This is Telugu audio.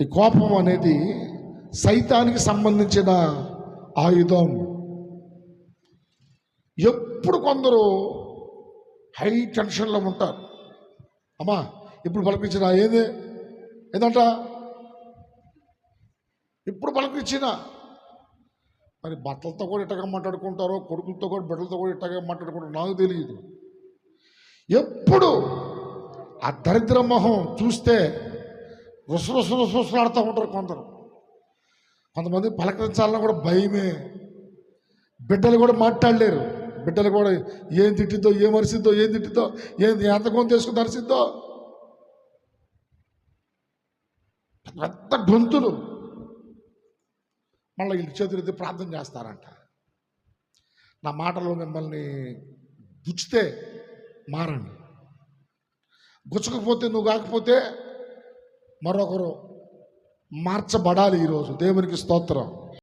ఈ కోపం అనేది సైతానికి సంబంధించిన ఆయుధం. ఎప్పుడు కొందరు హై టెన్షన్లో ఉంటారు. అమ్మా ఇప్పుడు పలకరించిన ఏది? ఏదంట? ఇప్పుడు పలకరించిన మరి బట్టలతో కూడా ఇట్టగా మాట్లాడుకుంటారో కొడుకులతో కూడా బిడ్డలతో కూడా ఇట్టగా మాట్లాడుకుంటారో నాకు తెలియదు. ఎప్పుడు ఆ దరిద్ర మొహం చూస్తే రుస రుస ఉంటారు కొందరు. కొంతమంది పలకరించాలన్నా కూడా భయమే. బిడ్డలు కూడా మాట్లాడలేరు. బిడ్డలు కూడా ఏం తిట్టిద్దో ఏం అరిసిద్దో ఏం తిట్టిద్దో ఏం ఎంతకొని తీసుకుని అరిసిద్దో? పెద్ద గొంతులు. మళ్ళీ వీళ్ళు చేతులెత్తి ప్రార్థన చేస్తారంట. నా మాటలో మిమ్మల్ని గుచ్చితే మారండి. గుచ్చకపోతే నువ్వు కాకపోతే మరొకరు మార్చబడాలి ఈరోజు. దేవునికి స్తోత్రం.